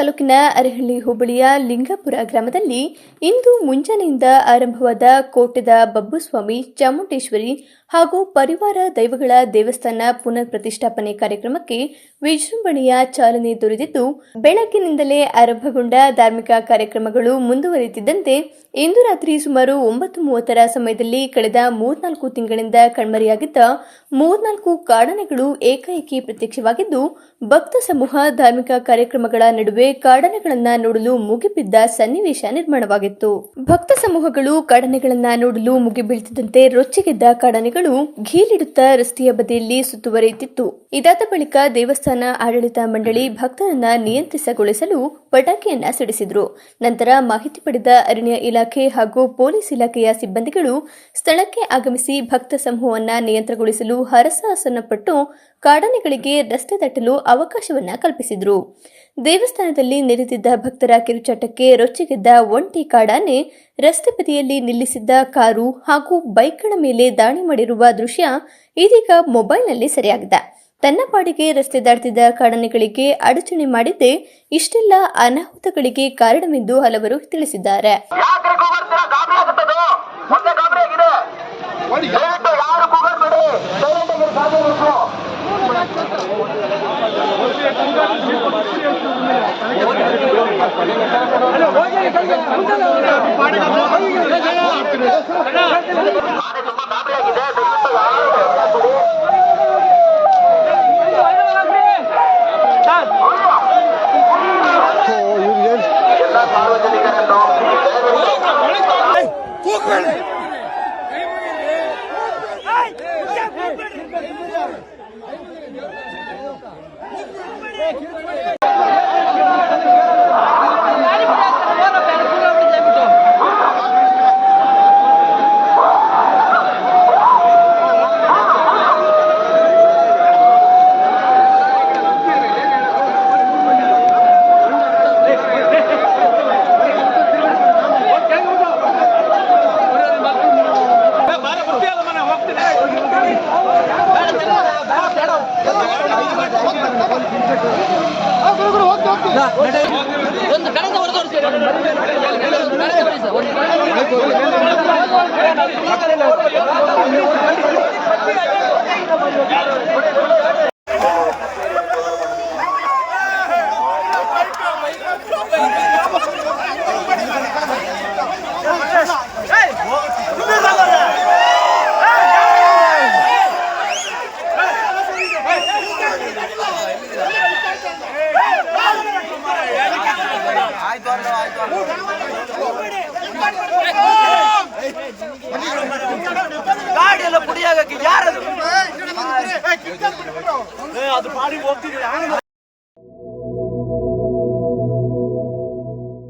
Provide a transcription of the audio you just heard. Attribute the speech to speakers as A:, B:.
A: ತಾಲೂಕಿನ ಅರಹಳ್ಳಿ ಹೋಬಳಿಯ ಲಿಂಗಪುರ ಗ್ರಾಮದಲ್ಲಿ ಇಂದು ಮುಂಜಾನೆಯಿಂದ ಆರಂಭವಾದ ಕೋಟೆದ ಬಬ್ಬುಸ್ವಾಮಿ ಚಾಮುಂಡೇಶ್ವರಿ ಹಾಗೂ ಪರಿವಾರ ದೈವಗಳ ದೇವಸ್ಥಾನ ಪುನರ್ ಪ್ರತಿಷ್ಠಾಪನೆ ಕಾರ್ಯಕ್ರಮಕ್ಕೆ ವಿಜೃಂಭಣೆಯ ಚಾಲನೆ ದೊರೆತಿದ್ದು ಬೆಳಗ್ಗಿನಿಂದಲೇ ಆರಂಭಗೊಂಡ ಧಾರ್ಮಿಕ ಕಾರ್ಯಕ್ರಮಗಳು ಮುಂದುವರಿಯುತ್ತಿದ್ದಂತೆ, ಇಂದು ರಾತ್ರಿ ಸುಮಾರು ಒಂಬತ್ತು ಮೂವತ್ತರ ಸಮಯದಲ್ಲಿ ಕಳೆದ ಮೂರ್ನಾಲ್ಕು ತಿಂಗಳಿಂದ ಕಣ್ಮರೆಯಾಗಿದ್ದ ಮೂರ್ನಾಲ್ಕು ಕಾಡನೆಗಳು ಏಕಾಏಕಿ ಪ್ರತ್ಯಕ್ಷವಾಗಿದ್ದು, ಭಕ್ತ ಸಮೂಹ ಧಾರ್ಮಿಕ ಕಾರ್ಯಕ್ರಮಗಳ ನಡುವೆ ಕಾಡನೆಗಳನ್ನ ನೋಡಲು ಮುಗಿಬಿದ್ದ ಸನ್ನಿವೇಶ ನಿರ್ಮಾಣವಾಗಿತ್ತು. ಭಕ್ತ ಸಮೂಹಗಳು ಕಾಡನೆಗಳನ್ನ ನೋಡಲು ಮುಗಿಬೀಳುತ್ತಿದ್ದಂತೆ ರೊಚ್ಚಿಗೆದ್ದ ಕಾಡನೆಗಳು ಘೀಲಿಡುತ್ತಾ ರಸ್ತೆಯ ಬದಿಯಲ್ಲಿ ಸುತ್ತುವರಿಯುತ್ತಿತ್ತು. ಇದಾದ ಬಳಿಕ ದೇವಸ್ಥಾನ ಆಡಳಿತ ಮಂಡಳಿ ಭಕ್ತರನ್ನ ನಿಯಂತ್ರಿಸಗೊಳಿಸಲು ಪಟಾಕಿಯನ್ನ ಸಿಡಿಸಿದ್ರು. ನಂತರ ಮಾಹಿತಿ ಪಡೆದ ಅರಣ್ಯ ಇಲಾಖೆ ಹಾಗೂ ಪೊಲೀಸ್ ಇಲಾಖೆಯ ಸಿಬ್ಬಂದಿಗಳು ಸ್ಥಳಕ್ಕೆ ಆಗಮಿಸಿ ಭಕ್ತ ಸಮೂಹವನ್ನ ನಿಯಂತ್ರಣಗೊಳಿಸಲು ಹರಸಾಹಸನಪಟ್ಟು ಕಾಡಾನೆಗಳಿಗೆ ರಸ್ತೆ ದಟ್ಟಲು ಅವಕಾಶವನ್ನ ಕಲ್ಪಿಸಿದ್ರು. ದೇವಸ್ಥಾನದಲ್ಲಿ ನೆರೆದಿದ್ದ ಭಕ್ತರ ಕಿರುಚಾಟಕ್ಕೆ ರೊಚ್ಚಿಗೆದ್ದ ಒಂಟಿ ಕಾಡಾನೆ ರಸ್ತೆ ಬದಿಯಲ್ಲಿ ನಿಲ್ಲಿಸಿದ್ದ ಕಾರು ಹಾಗೂ ಬೈಕ್ಗಳ ಮೇಲೆ ದಾಳಿ ಮಾಡಿರುವ ದೃಶ್ಯ ಇದೀಗ ಮೊಬೈಲ್ನಲ್ಲಿ ಸೆರೆಯಾಗಿದೆ. ತನ್ನ ಪಾಡಿಗೆ ರಸ್ತೆ ದಾಟ್ತಿದ್ದ ಕಾಡಾನೆಗಳಿಗೆ ಅಡಚಣೆ ಮಾಡಿದ್ದೇ ಇಷ್ಟೆಲ್ಲ ಅನಾಹುತಗಳಿಗೆ ಕಾರಣವೆಂದು ಹಲವರು ತಿಳಿಸಿದ್ದಾರೆ.
B: ಯಾಕ್ರಿ ಹೋಗ್ಬೇಡಿ
C: ಒಂದು ಕಡೆಗೆ ಹೊರತೋರಿಸಿ. ಬನ್ನಿ ಸರ್ ಒಂದು ಗಾಡಿ ಎಲ್ಲ ಪುಡಿಯಾಗಕ್ಕೆ ಯಾರದು
D: ಅದು ಪಾಡಿ ಹೋಗ್ತಿದ್ರೆ